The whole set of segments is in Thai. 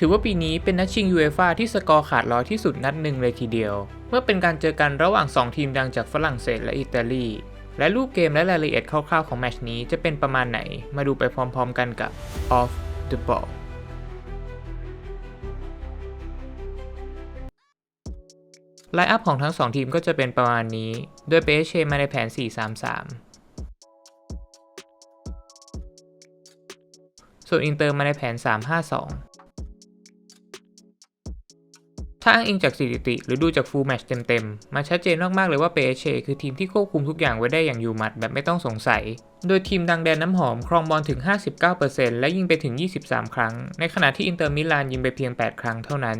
ถือว่าปีนี้เป็นนัดชิงยูเอฟ่าที่สกอร์ขาดลอยที่สุดนัดหนึ่งเลยทีเดียว เมื่อเป็นการเจอกันระหว่าง 2 ทีมดังจากฝรั่งเศสและอิตาลี และรูปเกมและรายละเอียดคร่าวๆของแมชนี้จะเป็นประมาณไหน มาดูไปพร้อมๆกันกับ Off the Ball ไลน์อัพของทั้ง 2 ทีมก็จะเป็นประมาณนี้ โดยเปเชมาในแผน 4-3-3 ส่วนอินเตอร์มาในแผน 3-5-2 ถ้าอ้างอิงจากสถิติ หรือดูจากฟูลแมตช์เต็มๆมันชัดเจนมากๆเลยว่าเปเชคือทีมที่ควบคุมทุกอย่างไว้ได้อย่างอยู่หมัดแบบไม่ต้องสงสัย โดยทีมดังแดนน้ำหอมครองบอลถึง 59%และยิงไปถึง 23 ครั้ง ในขณะที่อินเตอร์มิลานยิงไปเพียง 8 ครั้งเท่านั้น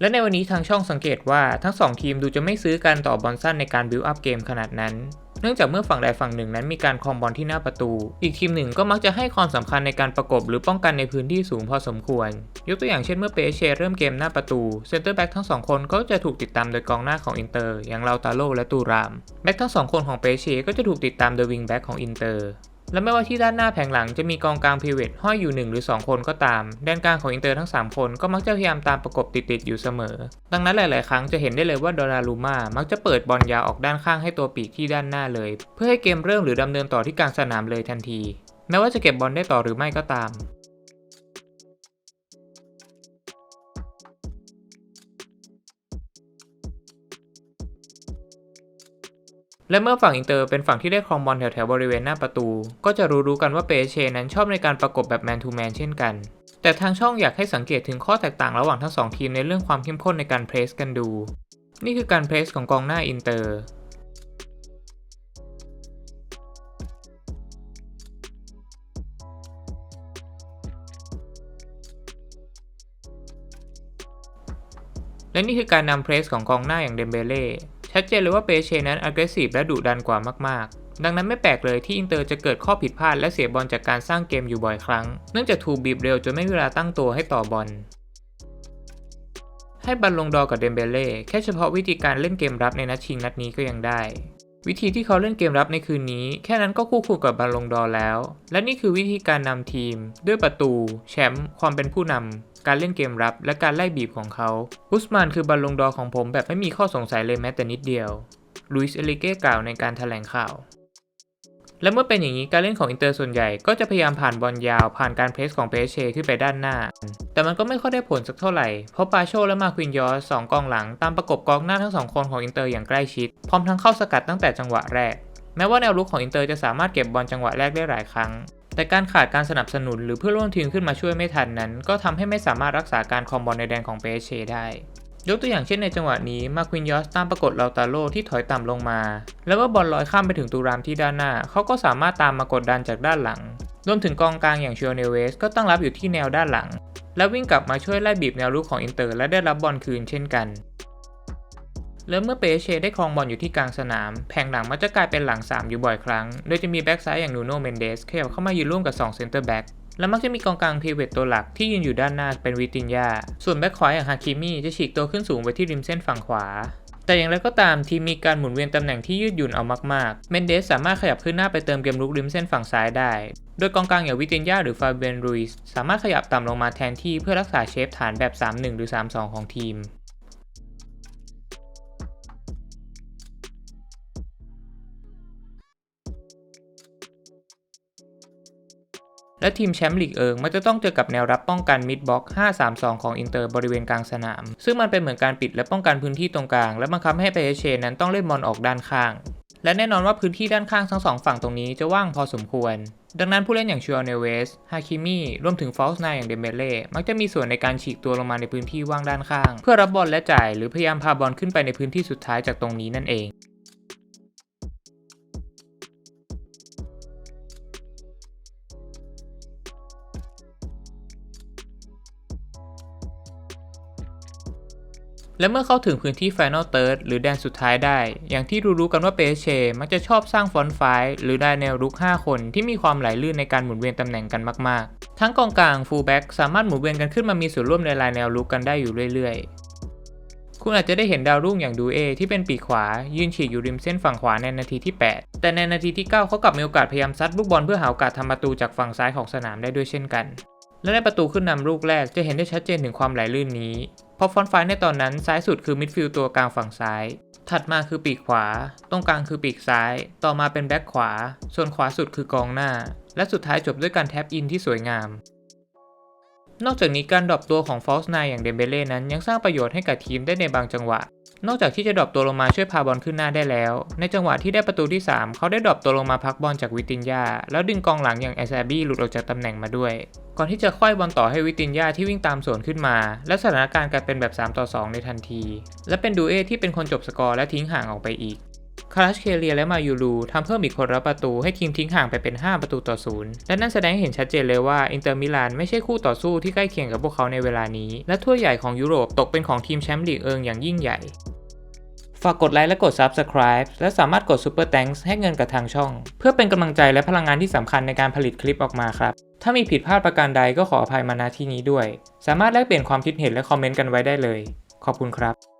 และในวันนี้ทางช่องสังเกตว่าทั้ง 2 ทีมดูจะไม่ซื้อการต่อบอลสั้นในการบิวอัพเกมขนาดนั้น เนื่องจากเมื่อฝั่งใดฝั่งหนึ่งนั้นมีการครองบอลที่หน้าประตู อีกทีมหนึ่งก็มักจะให้ความสำคัญในการประกบหรือป้องกันในพื้นที่สูงพอสมควร ยกตัวอย่างเช่นเมื่อเปเชเริ่มเกมหน้าประตูเซนเตอร์แบ็กทั้งสองคนก็จะถูกติดตามโดยกองหน้าของอินเตอร์ อย่างลาตาโลและตูรามแบ็กทั้งสองคนของเปเชก็จะถูกติดตามโดยวิงแบ็กของอินเตอร์ และไม่ว่าที่ด้านหน้าแผงหลังจะมีกองกลางพีเวทห้อยอยู่ 1 หรือ 2 คนก็ตามแดนกลางของอินเตอร์ทั้ง 3 คนก็มักจะพยายามตามประกบติดๆอยู่เสมอ ดังนั้นหลาย ๆ ครั้งจะเห็นได้เลยว่าดอนารูมามักจะเปิดบอลยาวออกด้านข้างให้ตัวปีกที่ด้านหน้าเลย เพื่อให้เกมเริ่มหรือดำเนินต่อที่กลางสนามเลยทันทีแม้ว่าจะเก็บบอลได้ต่อหรือไม่ก็ตาม และเมื่อฝั่งอินเตอร์เป็นฝั่งที่ได้ครองบอลแถวๆบริเวณหน้าประตู ก็จะรู้ๆกันว่าเปเชนั้นชอบในการประกบแบบแมนทูแมนเช่นกัน แต่ทางช่องอยากให้สังเกตถึงข้อแตกต่างระหว่างทั้งสองทีมในเรื่องความเข้มข้นในการเพรสกันดู นี่คือการเพรสของกองหน้าอินเตอร์และนี่คือการนำเพรสของกองหน้าอย่างเดมเบเล่ ชัดเจนเลยว่าเปเชนั้น agressive และดุดันกว่ามากๆ ดังนั้นไม่แปลกเลยที่อินเตอร์จะเกิดข้อผิดพลาดและเสียบอลจากการสร้างเกมอยู่บ่อยครั้ง เนื่องจากถูกบีบเร็วจนไม่มีเวลาตั้งตัวให้ต่อบอลให้บอลลงดอร์กับเดมเบเล่แค่เฉพาะวิธีการเล่นเกมรับในนัดชิงนัดนี้ก็ยังได้ วิธีที่เขาเล่นเกมรับในคืนนี้ แค่นั้นก็คู่ควรกับบาลงดอร์แล้ว และนี่คือวิธีการนำทีม ด้วยประตู แชมป์ความเป็นผู้นำการเล่นเกมรับ และการไล่บีบของเขาอุสมานคือบาลงดอร์ของผมแบบไม่มีข้อสงสัยเลยแม้แต่นิดเดียวลุยส์เอลิเก้กล่าวในการถแถลงข่าว และเมื่อเป็นอย่างนี้การเล่นของอินเตอร์ส่วนใหญ่ก็จะพยายามผ่านบอลยาวผ่านการเพรสของเปเชขึ้นไปด้านหน้า แต่มันก็ไม่ค่อยได้ผลสักเท่าไหร่ เพราะปาโชและมาควินยอสสองกองหลังตามประกบกองหน้าทั้งสองคนของอินเตอร์อย่างใกล้ชิด พร้อมทั้งเข้าสกัดตั้งแต่จังหวะแรก แม้ว่าแนวรุกของอินเตอร์จะสามารถเก็บบอลจังหวะแรกได้หลายครั้ง แต่การขาดการสนับสนุนหรือเพื่อร่วมทีมขึ้นมาช่วยไม่ทันนั้น ก็ทำให้ไม่สามารถรักษาการคองบอลในแดนของเปเชได้ ยกตัวอย่างเช่นในจังหวะนี้มาควินยอสตามปรากฏลาตาโลที่ถอยต่ำลงมา แล้วเมื่อบอลลอยข้ามไปถึงตูรามที่ด้านหน้า เขาก็สามารถตามมากดดันจากด้านหลัง รวมถึงกองกลางอย่างเชิโอเนเวสก็ตั้งรับอยู่ที่แนวด้านหลัง แล้ววิ่งกลับมาช่วยไล่บีบแนวรุกของอินเตอร์และได้รับบอลคืนเช่นกันแล้วเมื่อเปเชได้ครองบอลอยู่ที่กลางสนาม แผงหลังมักจะกลายเป็นหลัง 3 อยู่บ่อยครั้ง โดยจะมีแบ็กซ้ายอย่างนูโนเมนเดสขยับเข้ามายืนร่วมกับ2เซนเตอร์แบ็ก และมักจะมีกองกลางพีเวตตัวหลักที่ยืนอยู่ด้านหน้าเป็นวิตินยา ส่วนแบ็กขวาอย่างฮาคิมิจะฉีกตัวขึ้นสูงไปที่ริมเส้นฝั่งขวา แต่อย่างไรก็ตามทีมมีการหมุนเวียนตำแหน่งที่ยืดหยุ่นเอามากๆ เมนเดสสามารถขยับขึ้นหน้าไปเติมเกมลุกริมเส้นฝั่งซ้ายได้ โดยกองกลางอย่างวิตินยาหรือฟาเบนรุยสสามารถขยับต่ำลงมาแทนที่เพื่อรักษาเชฟฐานแบบ 3-1 หรือ 3-2 ของทีม และทีมแชมป์ลีกเอิงมันจะต้องเจอกับแนวรับป้องกันมิดบ็อก 5-3-2 ของอินเตอร์บริเวณกลางสนาม ซึ่งมันเป็นเหมือนการปิดและป้องกันพื้นที่ตรงกลาง และบังคับให้เปเชนั้นต้องเล่นบอลออกด้านข้าง และแน่นอนว่าพื้นที่ด้านข้างทั้งสองฝั่งตรงนี้จะว่างพอสมควร ดังนั้นผู้เล่นอย่างชูอเนเวส ฮาคิมิรวมถึงฟอลส์นาอย่างเดเมเล่มักจะมีส่วนในการฉีกตัวลงมาในพื้นที่ว่างด้านข้าง เพื่อรับบอลและจ่าย หรือพยายามพาบอลขึ้นไปในพื้นที่สุดท้ายจากตรงนี้นั่นเอง และเมื่อเข้าถึงพื้นที่ Final Third หรือแดนสุดท้ายได้ อย่างที่รู้ๆกันว่าเปเชมักจะชอบสร้างฟอนต์ไฟล์หรือได้แนวรุก 5 คนที่มีความไหลลื่นในการหมุนเวียนตำแหน่งกันมากๆ ทั้งกองกลางฟูลแบ็กสามารถหมุนเวียนกันขึ้นมามีส่วนร่วมในลายแนวรุกกันได้อยู่เรื่อยๆ คุณอาจจะได้เห็นดาวรุ่งอย่างดูเอที่เป็นปีกขวา ยืนฉีกอยู่ริมเส้นฝั่งขวาในนาทีที่ 8 แต่ในนาทีที่ 9 เขากลับมีโอกาสพยายามซัดลูกบอลเพื่อหาโอกาสทำประตูจากฝั่งซ้ายของสนามได้ด้วยเช่นกัน และในประตูขึ้นนำลูกแรกจะเห็นได้ชัดเจนถึงความไหลลื่นนี้ เพราะฟอนต์ไฟในตอนนั้นซ้ายสุดคือมิดฟิลด์ตัวกลางฝั่งซ้าย ถัดมาคือปีกขวา ตรงกลางคือปีกซ้าย ต่อมาเป็นแบ็คขวา ส่วนขวาสุดคือกองหน้า และสุดท้ายจบด้วยการแท็บอินที่สวยงาม นอกจากนี้การดรอปตัวของฟอลส์ไนอย่างเดมเบเล่นั้นยังสร้างประโยชน์ให้กับทีมได้ในบางจังหวะ นอกจากที่จะดรอปตัวลงมาช่วยพาบอลขึ้นหน้าได้แล้ว ในจังหวะที่ได้ประตูที่ 3 เขาได้ดรอปตัวลงมาพักบอลจากวิตินยา แล้วดึงกองหลังอย่างแอซาบี้หลุดออกจากตำแหน่งมาด้วย ก่อนที่จะค่อยบอลต่อให้วิตินยาที่วิ่งตามสวนขึ้นมา และสถานการณ์กลายเป็นแบบ 3 ต่อ 2 ในทันที และเป็นดูเอที่เป็นคนจบสกอร์และทิ้งห่างออกไปอีก คาราชเคเลียและมายูรูทำเพิ่มอีกคนละประตูให้ทีมทิ้งห่างไปเป็น 5 ประตูต่อศูนย์และนั่นแสดงให้เห็นชัดเจนเลยว่าอินเตอร์มิลานไม่ใช่คู่ต่อสู้ที่ใกล้เคียงกับพวกเขาในเวลานี้ และถ้วยใหญ่ของยุโรปตกเป็นของทีมแชมป์ลีกเอิงอย่างยิ่งใหญ่ฝากกดไลค์และกด Subscribe และสามารถกด Super Thanks ให้เงินกับทางช่อง เพื่อเป็นกำลังใจและพลังงานที่สำคัญในการผลิตคลิปออกมาครับ ถ้ามีผิดพลาดประการใดก็ขออภัยมาณที่นี้ด้วย สามารถแลกเปลี่ยนความคิดเห็นและคอมเมนต์กันไว้ได้เลย ขอบคุณครับ